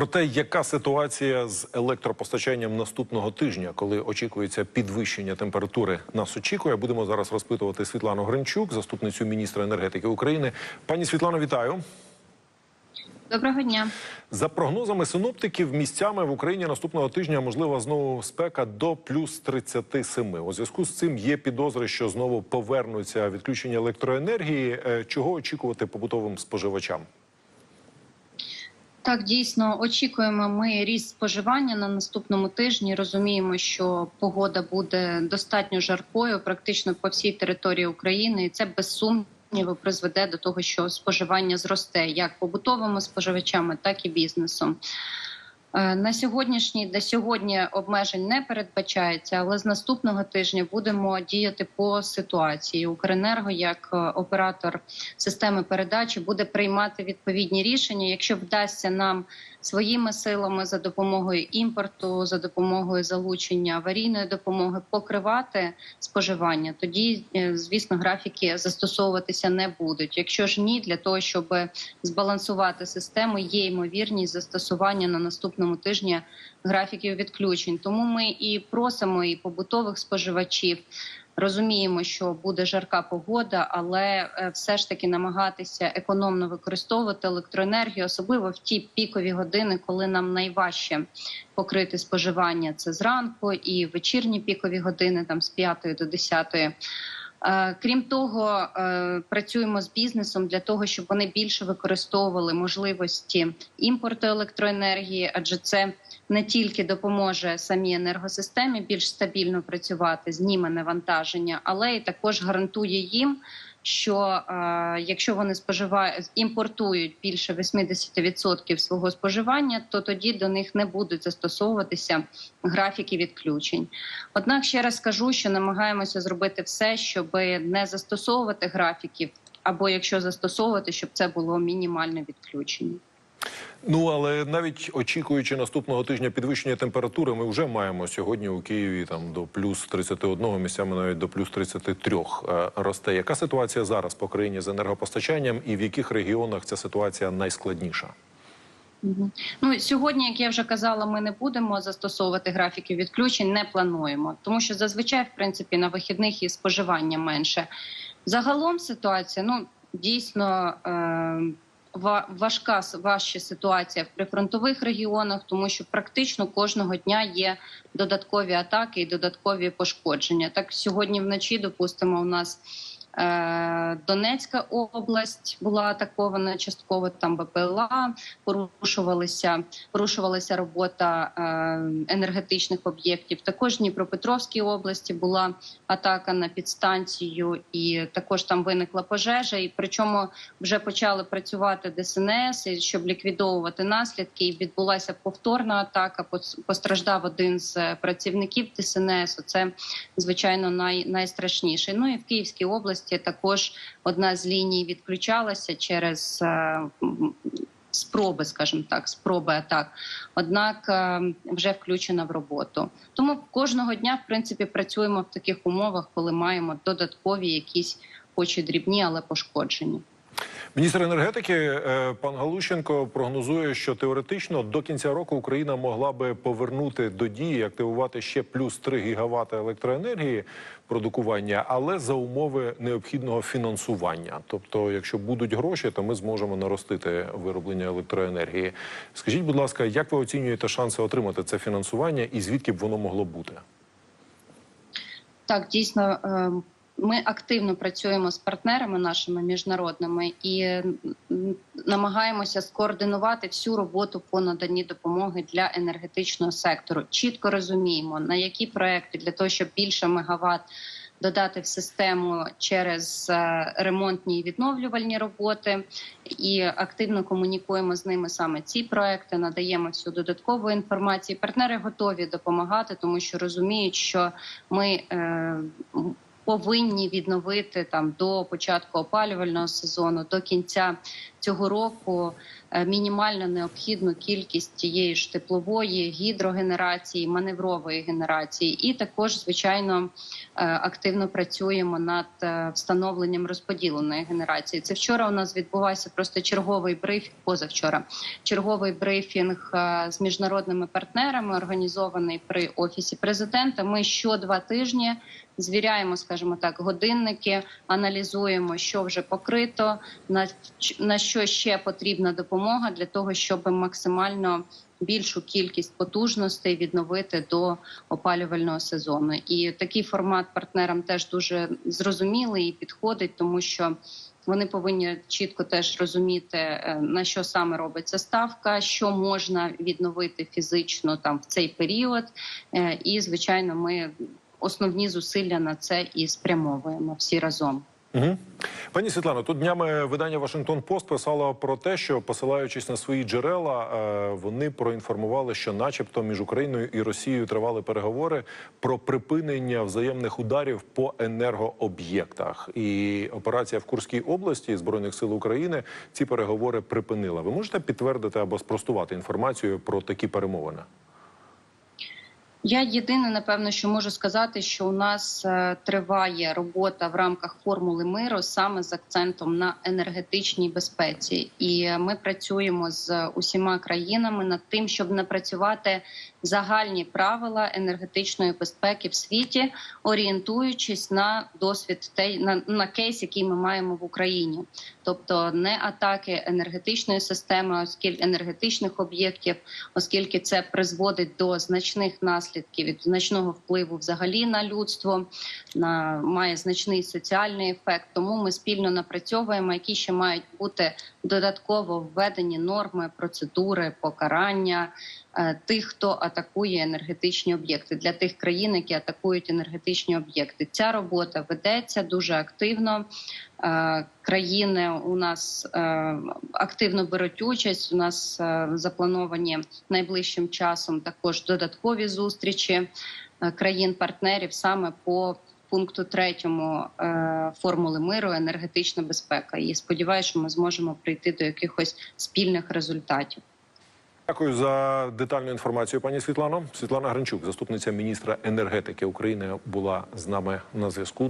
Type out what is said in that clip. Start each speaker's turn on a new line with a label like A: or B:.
A: Про те, яка ситуація з електропостачанням наступного тижня, коли очікується підвищення температури, нас очікує. Будемо зараз розпитувати Світлану Гринчук, заступницю міністра енергетики України. Пані Світлано, вітаю.
B: Доброго дня.
A: За прогнозами синоптиків, місцями в Україні наступного тижня можлива знову спека до плюс 37. У зв'язку з цим є підозри, що знову повернуться відключення електроенергії. Е, Чого очікувати побутовим споживачам?
B: Так, дійсно очікуємо ми ріст споживання на наступному тижні. Розуміємо, що погода буде достатньо жаркою, практично по всій території України, і це без сумніву призведе до того, що споживання зросте як побутовими споживачами, так і бізнесом. Е, На сьогоднішній до сьогодні обмежень не передбачається, але з наступного тижня будемо діяти по ситуації. Укренерго, як е, оператор системи передачі, буде приймати відповідні рішення. Якщо вдасться нам своїми силами за допомогою імпорту, за допомогою залучення аварійної допомоги покривати споживання, тоді е, звісно графіки застосовуватися не будуть. Якщо ж ні, для того щоб збалансувати систему, є ймовірність застосування на наступному тижні графіків відключень. Тому ми і просимо і побутових споживачів. Розуміємо, що буде жарка погода, але е, все ж таки намагатися економно використовувати електроенергію, особливо в ті пікові години, коли нам найважче покрити споживання. Це зранку і вечірні пікові години, там з 5 до 10. Е, Крім того, е, працюємо з бізнесом для того, щоб вони більше використовували можливості імпорту електроенергії, адже це не тільки допоможе самій енергосистемі більш стабільно працювати, зніме навантаження, але і також гарантує їм. Що е, якщо вони споживають імпортують більше 80% свого споживання, то тоді до них не будуть застосовуватися графіки відключень. Однак ще раз скажу, що намагаємося зробити все, щоб не застосовувати графіків, або якщо застосовувати, щоб це було мінімальне відключення.
A: Ну але навіть очікуючи наступного тижня підвищення температури, ми вже маємо сьогодні у Києві там до плюс 31, місцями навіть до плюс 33 е, росте. Яка ситуація зараз по країні з енергопостачанням, і в яких регіонах ця ситуація найскладніша?
B: Ну сьогодні, як я вже казала, ми не будемо застосовувати графіки відключень, не плануємо, тому що зазвичай, в принципі, на вихідних і споживання менше. Загалом ситуація ну дійсно. Е- Важка важча ситуація в прифронтових регіонах, тому що практично кожного дня є додаткові атаки і додаткові пошкодження. Так сьогодні вночі, допустимо, у нас Донецька область була атакована частково. Там БПЛА порушувалися, порушувалася робота е, енергетичних об'єктів. Також в Дніпропетровській області була атака на підстанцію, і також там виникла пожежа. І причому вже почали працювати ДСНС, щоб ліквідовувати наслідки. І відбулася повторна атака. Пос- Постраждав один з е, працівників ДСНС. Це звичайно най, найстрашніше. Ну і в Київській області також одна з ліній відключалася через. е, Спроби, скажімо так, спроби атак, однак е, вже включена в роботу. Тому кожного дня, в принципі, працюємо в таких умовах, коли маємо додаткові якісь, хоч і дрібні, але пошкодження.
A: Міністр енергетики е, пан Галущенко прогнозує, що теоретично до кінця року Україна могла би повернути до дії, активувати ще плюс 3 гігавати електроенергії продукування, але за умови необхідного фінансування. Тобто, якщо будуть гроші, то ми зможемо наростити вироблення електроенергії. Скажіть, будь ласка, як ви оцінюєте шанси отримати це фінансування і звідки б воно могло бути?
B: Так, дійсно, е, ми активно працюємо з партнерами нашими міжнародними і намагаємося скоординувати всю роботу по наданні допомоги для енергетичного сектору. Чітко розуміємо, на які проекти для того, щоб більше мегаватт додати в систему через е, ремонтні і відновлювальні роботи, і активно комунікуємо з ними саме ці проекти, надаємо всю додаткову інформацію. Партнери готові допомагати, тому що розуміють, що ми. Повинні відновити там до початку опалювального сезону, до кінця цього року е, мінімально необхідну кількість тієї ж теплової, гідрогенерації, маневрової генерації, і також, звичайно, е, активно працюємо над е, встановленням розподіленої генерації. Це вчора у нас відбувався просто черговий брифінг, позавчора черговий брифінг з міжнародними партнерами, організований при офісі президента. Ми що два тижні звіряємо, скажімо так, годинники, аналізуємо, що вже покрито, на, на що ще потрібна допомога для того, щоб максимально більшу кількість потужностей відновити до опалювального сезону. І такий формат партнерам теж дуже зрозумілий і підходить, тому що. Вони повинні чітко теж розуміти е, на що саме робиться ставка, що можна відновити фізично там в цей період. Е, І звичайно, ми основні зусилля на це і спрямовуємо всі разом.
A: Угу. Пані Світлано, тут днями видання Вашингтон Пост писало про те, що посилаючись на свої джерела, е, вони проінформували, що, начебто, між Україною і Росією тривали переговори про припинення взаємних ударів по енергооб'єктах. І операція в Курській області збройних сил України ці переговори припинила. Ви можете підтвердити або спростувати інформацію про такі перемовини?
B: Я єдине, напевно, що можу сказати, що у нас е, триває робота в рамках формули миру саме з акцентом на енергетичній безпеці, і ми працюємо з усіма країнами над тим, щоб напрацювати загальні правила енергетичної безпеки в світі, орієнтуючись на досвід на, на кейс, який ми маємо в Україні, тобто не атаки енергетичної системи, оскільки енергетичних об'єктів, оскільки це призводить до значних наслідків від значного впливу взагалі на людство, на має значний соціальний ефект. Тому ми спільно напрацьовуємо, які ще мають бути додатково введені норми, процедури, покарання тих, хто атакує енергетичні об'єкти для тих країн, які атакують енергетичні об'єкти. Ця робота ведеться дуже активно. Е, Країни у нас е, активно беруть участь. У нас е, заплановані найближчим часом також додаткові зустрічі е, країн-партнерів саме по пункту третьому е, формули миру енергетична безпека. І сподіваюся, що ми зможемо прийти до якихось спільних результатів.
A: Дякую за детальну інформацію, пані Світлано. Світлана Гринчук, заступниця міністра енергетики України, була з нами на зв'язку.